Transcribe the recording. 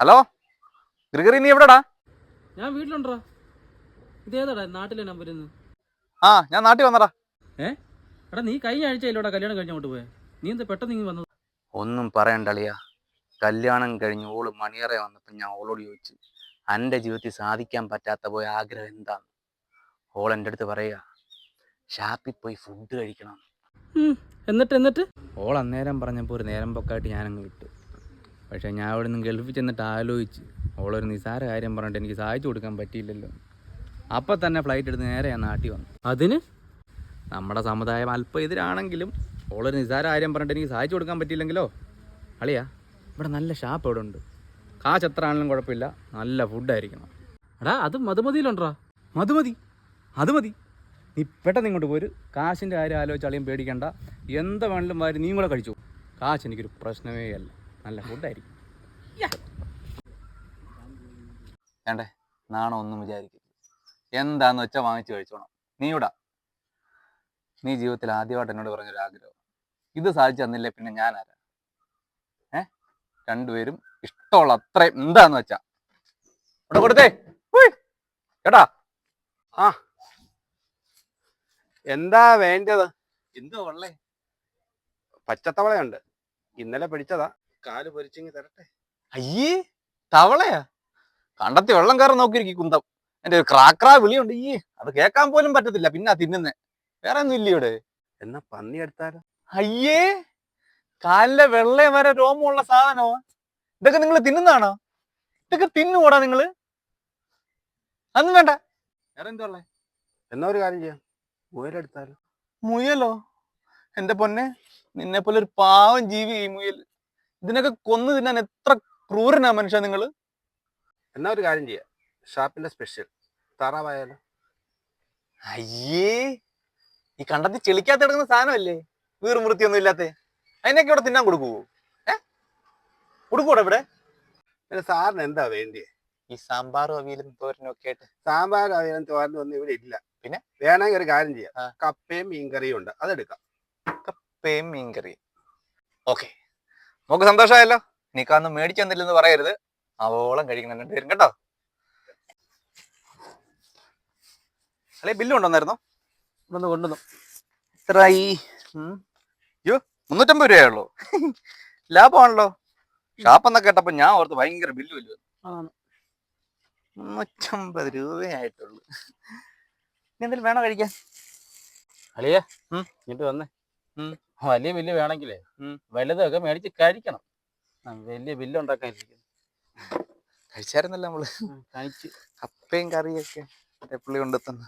Hello? Gregory നീ എവിടെടാ? ഞാൻ വീട്ടിലുണ്ടോ ഇതേതാടാ നാട്ടിലെ നമ്പർ ആ ഞാൻ നാട്ടിൽ വന്നടാ. ഏ? എടാ നീ കഴിഞ്ഞ ആഴ്ചയിലോടാ കല്യാണം കഴിഞ്ഞോട്ട് പോയെ? നീ എന്താ പെട്ടെന്ന് ഇങ്ങനെ വന്നത്? ഒന്നും പറയണ്ടളിയ കല്യാണം കഴിഞ്ഞ് ഓൾ മണിയറെ വന്നപ്പോൾ ഞാൻ ഓളോട് ചോദിച്ചു എന്റെ ജീവിതത്തിൽ സാധിക്കാൻ പറ്റാത്ത പോയ ആഗ്രഹം എന്താണ് ഓൾ എന്റെ അടുത്ത് പറയുക ഷാപ്പിൽ പോയി ഫുഡ് കഴിക്കണം. എന്നിട്ട് എന്നിട്ട്? ഓൾ അന്നേരം പറഞ്ഞപ്പോൾ ഒരു നേരം പൊക്കായിട്ട് ഞാനങ്ങ് വിട്ടു. പക്ഷേ ഞാൻ അവിടെ നിന്ന് ഗൾഫിൽ ചെന്നിട്ട് ആലോചിച്ച് അവളൊരു നിസാര കാര്യം പറഞ്ഞിട്ട് എനിക്ക് സഹായിച്ചു കൊടുക്കാൻ പറ്റിയില്ലല്ലോ. അപ്പം തന്നെ ഫ്ലൈറ്റ് എടുത്ത് നേരെ ഞാൻ നാട്ടിൽ വന്നു. അതിന്? നമ്മുടെ സമുദായം അല്പം എതിരാണെങ്കിലും അവളൊരു നിസാര കാര്യം പറഞ്ഞിട്ട് എനിക്ക് സഹായിച്ചു കൊടുക്കാൻ പറ്റിയില്ലെങ്കിലോ? അളിയാ ഇവിടെ നല്ല ഷാപ്പ് ഇവിടെ ഉണ്ട്. കാശ് എത്ര ആണെങ്കിലും കുഴപ്പമില്ല. നല്ല ഫുഡായിരിക്കണം എടാ അത് മതുമതിയിലുണ്ടോ മതുമതി അത് മതി നീ പെട്ടെന്ന് ഇങ്ങോട്ട് പോര്. കാശിന്റെ കാര്യം ആലോചിച്ച് അളിയും പേടിക്കണ്ട. എന്താ വേണമെങ്കിലും വാരി നീ കൂടെ കഴിച്ചു. കാശ് എനിക്കൊരു പ്രശ്നമേ അല്ല. നല്ല ഫുഡായിരിക്കും വേണ്ടേ? നാണോ ഒന്നും വിചാരിക്കരുത്. എന്താന്ന് വെച്ചാൽ വാങ്ങിച്ചു കഴിച്ചോണം. നീ ഇവിടെ. നീ ജീവിതത്തിൽ ആദ്യമായിട്ട് എന്നോട് പറഞ്ഞൊരു ആഗ്രഹം. ഇത് സാധിച്ചു തന്നില്ലേ പിന്നെ ഞാൻ ആരാ? ഏ? രണ്ടുപേരും ഇഷ്ടമുള്ള അത്രയും എന്താന്ന് വെച്ചാ. ഇവിടെ കൊടുത്തേ. കേട്ടാ ആ. എന്താ വേണ്ടത്? എന്തോ ഉള്ളേ പച്ചത്തവളയുണ്ട്. ഇന്നലെ പിടിച്ചതാ. കാൽ പൊരിച്ചിങ്ങി തരട്ടെ? അയ്യേ തവളയാ? കണ്ടത്തി വെള്ളം കയറാൻ നോക്കിയിരിക്കും കുന്തം. എന്റെ ഒരു ക്രാക്രാ വിളിയുണ്ട്. ഈ അത് കേൾക്കാൻ പോലും പറ്റത്തില്ല. പിന്നെ തിന്നുന്നേ. വേറെ ഒന്നും ഇല്ല ഇവിടെ? എന്നാ പന്നി എടുത്താലോ? അയ്യേ കാലിലെ വെള്ളയും വരെ രോമമുള്ള സാധനമോ ഇതൊക്കെ നിങ്ങൾ തിന്നുന്നതാണോ? ഇതൊക്കെ തിന്നുകൂടാ നിങ്ങൾ? അന്നും വേണ്ട. വേറെ എന്തുള്ളേ എന്നാ ഒരു കാര്യം ചെയ്യാം. മുയലെടുത്താലോ മുയലോ? എന്റെ പൊന്നെ നിന്നെ പോലെ ഒരു പാവം ജീവി ഈ മുയൽ. ഇതിനൊക്കെ കൊന്നു തിന്നാൻ എത്ര ക്രൂരനാ മനുഷ്യ നിങ്ങൾ എന്നാ ഒരു കാര്യം ചെയ്യാം. ഷാപ്പിന്റെ സ്പെഷ്യൽ താറാവായാലോ? അയ്യേ ഈ കണ്ടത്തി ചെളിക്കാത്ത കിടക്കുന്ന സാധനമല്ലേ? വീറും വൃത്തിയൊന്നും ഇല്ലാത്ത. അതിനൊക്കെ ഇവിടെ തിന്നാൻ കൊടുക്കുവോ? ഏ? കൊടുക്കൂടെ ഇവിടെ? പിന്നെ സാറിന് എന്താ വേണ്ടിയേ? ഈ സാമ്പാറും അവിയലും തോരനും ഒക്കെ ആയിട്ട്. സാമ്പാറും അവിയലും തോരനും ഒന്നും ഇവിടെ ഇല്ല. പിന്നെ? വേണമെങ്കിൽ ഒരു കാര്യം ചെയ്യാം. കപ്പയും മീൻകറിയും ഉണ്ട്. അതെടുക്കാം. കപ്പയും മീൻകറിയും. ഓക്കെ. നമുക്ക് സന്തോഷമായല്ലോ. നിക്കാന്ന് മേടിച്ചെന്നില്ലെന്ന് പറയരുത്. അവോളം കഴിക്കണം രണ്ടുപേരും കേട്ടോ? അല്ലെ ബില്ല് കൊണ്ടുവന്നായിരുന്നോ? കൊണ്ടുവന്നു കൊണ്ടുവന്നു. എത്രയായി അയ്യോ മുന്നൂറ്റമ്പത് രൂപയുള്ളൂ ലാഭമാണല്ലോ. ഷാപ്പെന്നൊക്കെ കേട്ടപ്പോ ഞാൻ ഓർത്ത് ഭയങ്കര ബില്ല് ആണ്. മുന്നൂറ്റമ്പത് രൂപയായിട്ടുള്ളു. എന്തെങ്കിലും വേണോ കഴിക്കാൻ? അളിയേ ഉം. ഇങ്ങോട്ട് വന്നേ. ഉം. വലിയ ബില്ല് വേണമെങ്കിലേ. വലുതൊക്കെ മേടിച്ച് കഴിക്കണം. വലിയ ബില്ല് ഉണ്ടാക്കാൻ ഇരിക്കുന്നു കഴിച്ചായിരുന്നല്ലോ നമ്മൾ. കഴിച്ച്. കപ്പയും കറിയൊക്കെ പുള്ളി കൊണ്ടുത്തന്ന്